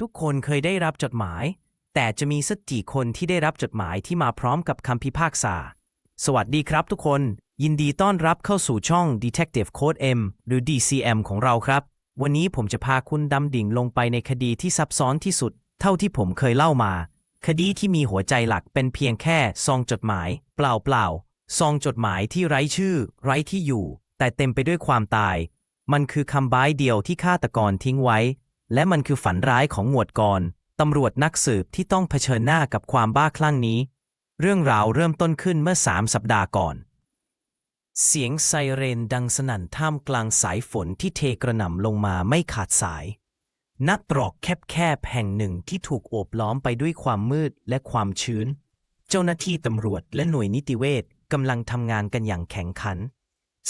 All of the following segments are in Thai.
ทุกคนเคยได้รับจดหมาย แต่จะมีสักกี่คนที่ได้รับจดหมายที่มาพร้อมกับคำพิพากษา สวัสดีครับทุกคน ยินดีต้อนรับเข้าสู่ช่อง Detective Code M หรือ DCM ของเราครับ วันนี้ผมจะพาคุณดำดิ่งลงไปในคดีที่ซับซ้อนที่สุด เท่าที่ผมเคยเล่ามา คดีที่มีหัวใจหลักเป็นเพียงแค่ซองจดหมาย เปล่าๆซองจดหมายที่ไร้ชื่อ ไร้ที่อยู่ แต่เต็มไปด้วยความตาย มันคือคำบ้ายเดียวที่ฆาตกรทิ้งไว้ และมันคือฝันร้ายของหมวดกรตำรวจนักสืบที่ต้องเผชิญหน้ากับความบ้าคลั่งนี้ เรื่องราวเริ่มต้นขึ้นเมื่อสามสัปดาห์ก่อน เสียงไซเรนดังสนั่นท่ามกลางสายฝนที่เทกระหน่ำลงมาไม่ขาดสายนักตรอกแคบๆแห่งหนึ่งที่ถูกโอบล้อมไปด้วยความมืดและความชื้น เจ้าหน้าที่ตำรวจและหน่วยนิติเวชกำลังทำงานกันอย่างแข็งขัน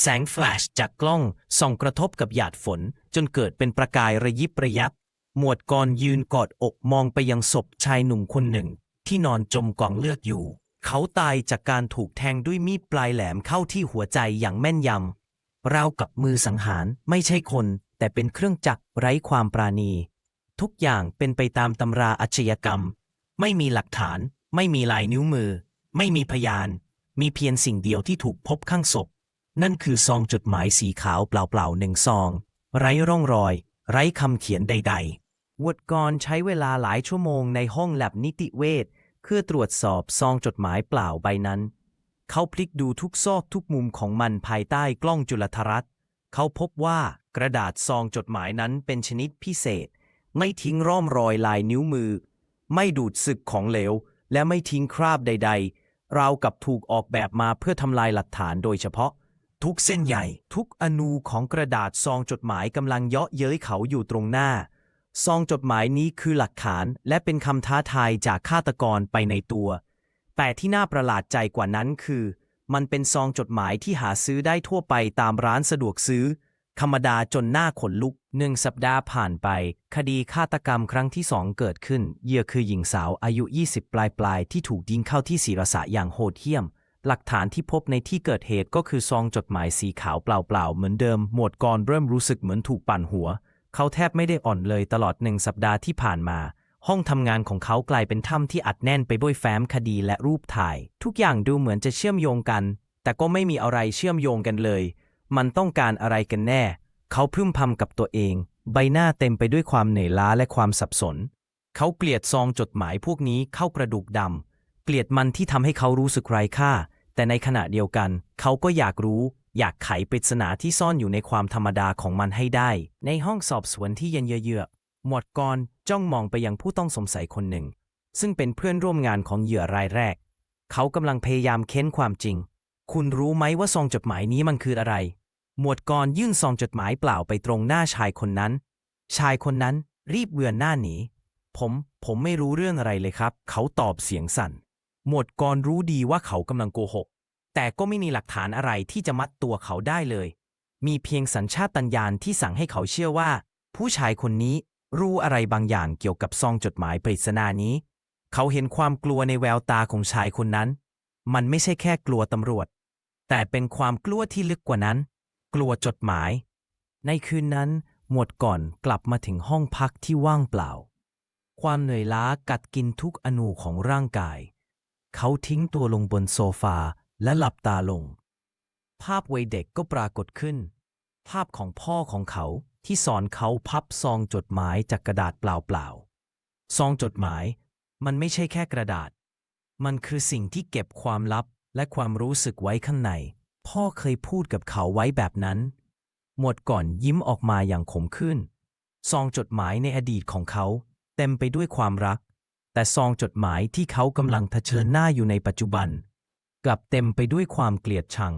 แสงแฟลชจากกล้องส่องกระทบกับหยาดฝน จนเกิดเป็นประกายระยิบระยับ หมวดกรยืนกอดอกมองไปยังศพชายหนุ่มคนหนึ่ง ที่นอนจมกองเลือดอยู่ เขาตายจากการถูกแทงด้วยมีดปลายแหลมเข้าที่หัวใจอย่างแม่นยำราวกับมือสังหารไม่ใช่คน แต่เป็นเครื่องจักรไร้ความปราณี ทุกอย่างเป็นไปตามตำราอาชญากรรม ไม่มีหลักฐาน ไม่มีลายนิ้วมือ ไม่มีพยาน มีเพียงสิ่งเดียวที่ถูกพบข้างศพ นั่นคือซองจดหมายสีขาวเปล่าๆหนึ่งซอง ไร้ร่องรอย ไร้คำเขียนใด ๆ วดกรใช้เวลาหลายชั่วโมงในห้องแลบนิติเวชเพื่อตรวจสอบซองจดหมายเปล่าใบนั้น เขาพลิกดูทุกซอกทุกมุมของมันภายใต้กล้องจุลทรรศน์ เขาพบว่ากระดาษซองจดหมายนั้นเป็นชนิดพิเศษ ไม่ทิ้งร่องรอยลายนิ้วมือ ไม่ดูดสึกของเหลว และไม่ทิ้งคราบใด ๆ ราวกับถูกออกแบบมาเพื่อทำลายหลักฐานโดยเฉพาะ ทุกเส้นใหญ่ ทุกอนูของกระดาษซองจดหมายกำลังเยาะเย้ยเขาอยู่ตรงหน้า ซองจดหมายนี้คือหลักฐานและเป็นคำท้าทายจากฆาตกรไปในตัว แต่ที่น่าประหลาดใจกว่านั้นคือ มันเป็นซองจดหมายที่หาซื้อได้ทั่วไปตามร้านสะดวกซื้อ ธรรมดาจนหน้าขนลุกหนึ่งสัปดาห์ผ่านไป คดีฆาตกรรมครั้งที่สองเกิดขึ้นเหยื่อคือหญิงสาวอายุ 20 ปลายปลายๆที่ถูกยิงเข้าที่ศีรษะอย่างโหดเหี้ยม หลักฐานที่พบในที่เกิดเหตุก็คือซองจดหมายสีขาวเปล่าๆ เหมือนเดิม หมวดกรเริ่มรู้สึกเหมือนถูกปั่นหัว เขาแทบไม่ได้อ่อนเลยตลอดหนึ่งสัปดาห์ที่ผ่านมา ห้องทำงานของเขากลายเป็นถ้ำที่อัดแน่นไปด้วยแฟ้มคดีและรูปถ่าย ทุกอย่างดูเหมือนจะเชื่อมโยงกัน แต่ก็ไม่มีอะไรเชื่อมโยงกันเลย มันต้องการอะไรกันแน่ เขาพึมพำกับตัวเอง ใบหน้าเต็มไปด้วยความเหนื่อยล้าและความสับสน เขาเกลียดซองจดหมายพวกนี้เข้ากระดูกดำ เกลียดมันที่ทำให้เขารู้สึกไร้ค่า แต่ในขณะเดียวกัน เขาก็อยากรู้ อยากไขปริศนาที่ซ่อนอยู่ในความธรรมดาของมันให้ได้ ในห้องสอบสวนที่เย็นเยือกหมวดกรจ้องมองไปยังผู้ต้องสงสัยคนหนึ่ง ซึ่งเป็นเพื่อนร่วมงานของเหยื่อรายแรก เขากำลังพยายามเค้นความจริง คุณรู้ไหมว่าซองจดหมายนี้มันคืออะไร หมวดกรยื่นซองจดหมายเปล่าไปตรงหน้าชายคนนั้น ชายคนนั้นรีบเบือนหน้าหนีผม ผมไม่รู้เรื่องอะไรเลยครับ เขาตอบเสียงสั่น หมวดกรรู้ดีว่าเขากำลังโกหก แต่ก็ไม่มีหลักฐานอะไรที่จะมัดตัวเขาได้เลย มีเพียงสัญชาตญาณที่สั่งให้เขาเชื่อว่า ผู้ชายคนนี้รู้อะไรบางอย่างเกี่ยวกับซองจดหมายปริศนานี้ เขาเห็นความกลัวในแววตาของชายคนนั้น มันไม่ใช่แค่กลัวตำรวจ แต่เป็นความกลัวที่ลึกกว่านั้น กลัวจดหมาย ในคืนนั้นหมวดก่อนกลับมาถึงห้องพักที่ว่างเปล่า ความเหนื่อยล้ากัดกินทุกอนูของร่างกาย เขาทิ้งตัวลงบนโซฟาและหลับตาลง ภาพวัยเด็กก็ปรากฏขึ้น ภาพของพ่อของเขาที่สอนเขาพับซองจดหมายจากกระดาษเปล่าๆ ซองจดหมายมันไม่ใช่แค่กระดาษ มันคือสิ่งที่เก็บความลับและความรู้สึกไว้ข้างใน พ่อเคยพูดกับเขาไว้แบบนั้น หมดก่อนยิ้มออกมาอย่างขมขื่นซองจดหมายในอดีตของเขา เต็มไปด้วยความรัก แต่ซองจดหมายที่เขากำลังเผชิญหน้าอยู่ในปัจจุบัน กลับเต็มไปด้วยความเกลียดชัง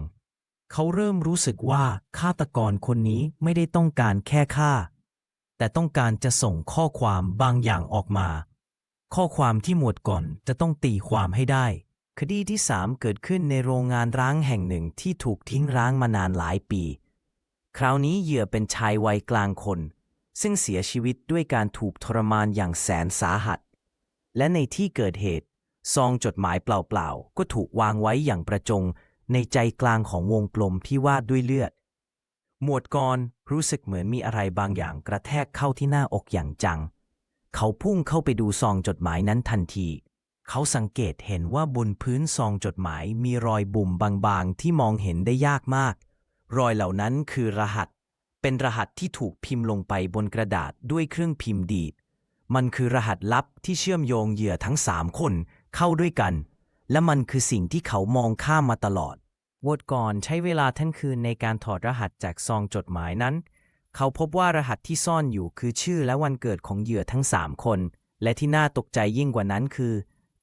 เขาเริ่มรู้สึกว่าฆาตกรคนนี้ไม่ได้ต้องการแค่ฆ่า แต่ต้องการจะส่งข้อความบางอย่างออกมา ข้อความที่หมวดก่อนจะต้องตีความให้ได้ คดีที่3เกิดขึ้นในโรงงานร้างแห่งหนึ่งที่ถูกทิ้งร้างมานานหลายปี คราวนี้เหยื่อเป็นชายวัยกลางคน ซึ่งเสียชีวิตด้วยการถูกทรมานอย่างแสนสาหัส และในที่เกิดเหตุ ซองจดหมายเปล่าๆ ก็ถูกวางไว้อย่างประจง ในใจกลางของวงกลมที่วาดด้วยเลือด หมวดกรรู้สึกเหมือนมีอะไรบางอย่างกระแทกเข้าที่หน้าอกอย่างจัง เขาพุ่งเข้าไปดูซองจดหมายนั้นทันที เขาสังเกตเห็นว่าบนพื้นซองจดหมายมีรอยบุ่มบางๆ ที่มองเห็นได้ยากมาก รอยเหล่านั้นคือรหัส เป็นรหัสที่ถูกพิมพ์ลงไปบนกระดาษด้วยเครื่องพิมพ์ดีด มันคือรหัสลับที่เชื่อมโยงเหยื่อทั้งสามคนเข้าด้วยกัน และมันคือสิ่งที่เขามองข้ามมาตลอดวดก่อนใช้เวลาทั้งคืนในการถอดรหัสจากซองจดหมายนั้น เขาพบว่ารหัสที่ซ่อนอยู่คือชื่อและวันเกิดของเหยื่อทั้งสามคน และที่น่าตกใจยิ่งกว่านั้นคือ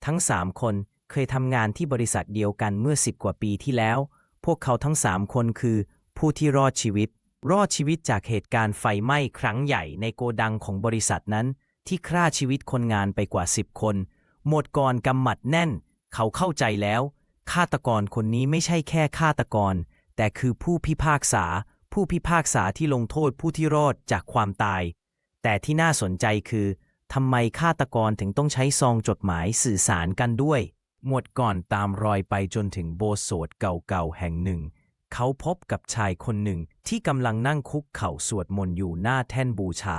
ทั้งสามคนเคยทำงานที่บริษัทเดียวกันเมื่อสิบกว่าปีที่แล้ว พวกเขาทั้งสามคนคือ ผู้ที่รอดชีวิต รอดชีวิตจากเหตุการณ์ไฟไหม้ครั้งใหญ่ในโกดังของบริษัทนั้น ที่ฆ่าชีวิตคนงานไปกว่าสิบคน หมดก่อนกำหมัดแน่น เขาเข้าใจแล้วฆาตกรคนนี้ไม่ใช่แค่ฆาตกร แต่คือผู้พิพากษา ผู้พิพากษาที่ลงโทษผู้ที่รอดจากความตาย แต่ที่น่าสนใจคือทำไมฆาตกรถึงต้องใช้ซองจดหมายสื่อสารกันด้วย หมวดก่อนตามรอยไปจนถึงโบสถ์เก่าๆแห่งหนึ่ง เขาพบกับชายคนหนึ่งที่กำลังนั่งคุกเข่าสวดมนต์อยู่หน้าแท่นบูชา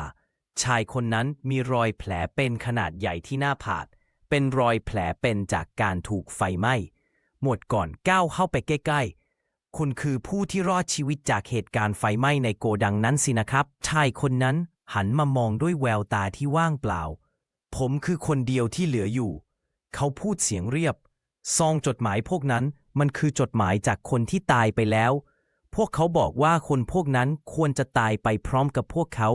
ชายคนนั้นมีรอยแผลเป็นขนาดใหญ่ที่หน้าผาก เป็นรอยแผลเป็นจากการถูกไฟไหม้ หมวดก่อนก้าวเข้าไปใกล้ๆ คุณคือผู้ที่รอดชีวิตจากเหตุการณ์ไฟไหม้ในโกดังนั้นสินะครับ ชายคนนั้นหันมามองด้วยแววตาที่ว่างเปล่า ผมคือคนเดียวที่เหลืออยู่ เขาพูดเสียงเรียบ ซองจดหมายพวกนั้นมันคือจดหมายจากคนที่ตายไปแล้ว พวกเขาบอกว่าคนพวกนั้นควรจะตายไปพร้อมกับพวกเขา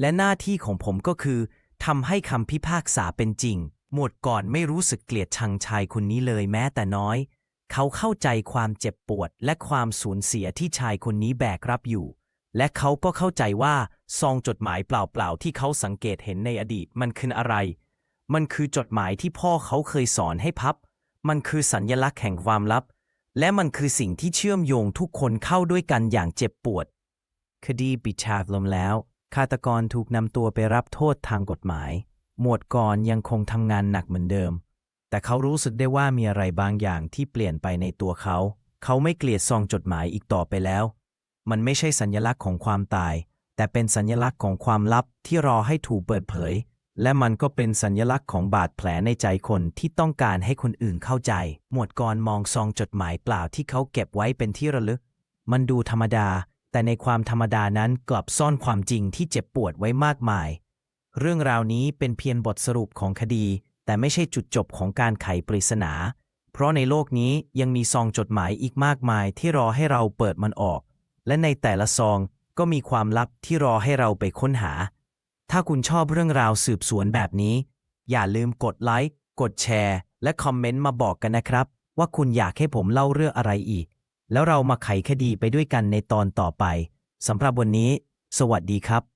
และหน้าที่ของผมก็คือทำให้คำพิพากษาเป็นจริง หมวดก่อนไม่รู้สึกเกลียดชังชายคนนี้เลยแม้แต่น้อย เขาเข้าใจความเจ็บปวดและความสูญเสียที่ชายคนนี้แบกรับอยู่ และเขาก็เข้าใจว่าซองจดหมายเปล่าๆที่เขาสังเกตเห็นในอดีตมันคืออะไร มันคือจดหมายที่พ่อเขาเคยสอนให้พับ มันคือสัญญลักษณ์แห่งความลับ และมันคือสิ่งที่เชื่อมโยงทุกคนเข้าด้วยกันอย่างเจ็บปวด คดีปิดฉากลงแล้ว ฆาตกรถูกนำตัวไปรับโทษทางกฎหมาย หมวดกรยังคงทำงานหนักเหมือนเดิม แต่เขารู้สึกได้ว่ามีอะไรบางอย่างที่เปลี่ยนไปในตัวเขา เขาไม่เกลียดซองจดหมายอีกต่อไปแล้ว มันไม่ใช่สัญลักษณ์ของความตาย แต่เป็นสัญลักษณ์ของความลับที่รอให้ถูกเปิดเผย และมันก็เป็นสัญลักษณ์ของบาดแผลในใจคนที่ต้องการให้คนอื่นเข้าใจ หมวดกรมองซองจดหมายเปล่าที่เขาเก็บไว้เป็นที่ระลึก มันดูธรรมดา แต่ในความธรรมดานั้นกลับซ่อนความจริงที่เจ็บปวดไว้มากมาย เรื่องราวนี้เป็นเพียงบทสรุปของคดี แต่ไม่ใช่จุดจบของการไขปริศนา เพราะในโลกนี้ยังมีซองจดหมายอีกมากมายที่รอให้เราเปิดมันออก และในแต่ละซองก็มีความลับที่รอให้เราไปค้นหา ถ้าคุณชอบเรื่องราวสืบสวนแบบนี้ อย่าลืมกดไลค์ กดแชร์ และคอมเมนต์มาบอกกันนะครับ ว่าคุณอยากให้ผมเล่าเรื่องอะไรอีก แล้วเรามาไขคดีไปด้วยกันในตอนต่อไปสำหรับวันนี้ สวัสดีครับ